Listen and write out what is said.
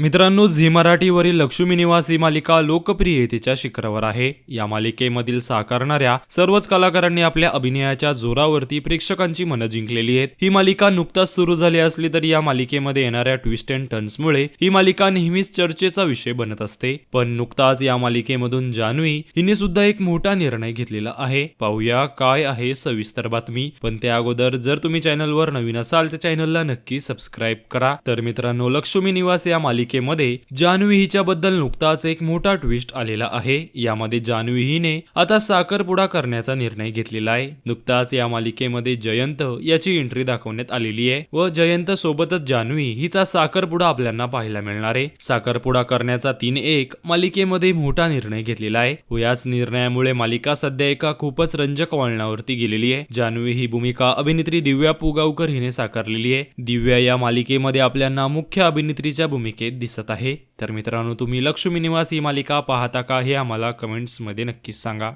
मित्रांनो झी मराठीवरील लक्ष्मी निवास ही मालिका लोकप्रियतेच्या शिखरावर आहे. या मालिकेमधील साकारणाऱ्या सर्वच कलाकारांनी आपल्या अभिनयाच्या जोरावरती प्रेक्षकांची मनं जिंकलेली आहेत. ही मालिका नुकताच सुरू झाली असली तरी या मालिकेमध्ये येणाऱ्या ट्विस्ट अँड टर्न्समुळे ही मालिका नेहमीच चर्चेचा विषय बनत असते. पण नुकताच या मालिकेमधून जान्हवी हिने सुद्धा एक मोठा निर्णय घेतलेला आहे. पाहूया काय आहे सविस्तर बातमी. पण त्या अगोदर जर तुम्ही चॅनलवर नवीन असाल तर चॅनलला नक्की सबस्क्राईब करा. तर मित्रांनो लक्ष्मी निवास या मालिकेमध्ये जान्हवी हिच्याबद्दल नुकताच एक मोठा ट्विस्ट आलेला आहे. यामध्ये जान्हवी हिने आता साखरपुडा करण्याचा निर्णय घेतलेला आहे. नुकताच या मालिकेमध्ये जयंत याची एंट्री दाखवण्यात आलेली आहे व जयंत सोबतच जान्हवी हिचा साखरपुडा आपल्याला पाहायला मिळणार आहे. साखरपुडा करण्याचा तीन एक मालिकेमध्ये मोठा निर्णय घेतलेला आहे. व याच निर्णयामुळे मालिका सध्या एका खूपच रंजक वळणावरती गेलेली आहे. जान्हवी ही भूमिका अभिनेत्री दिव्या पुगावकर हिने साकारलेली आहे. दिव्या या मालिकेमध्ये आपल्याला मुख्य अभिनेत्रीच्या भूमिकेत दिसत आहे. तर मित्रांनो तुम्ही लक्ष्मी निवास ही मालिका पाहता का हे आम्हाला कमेंट्समध्ये नक्कीच सांगा.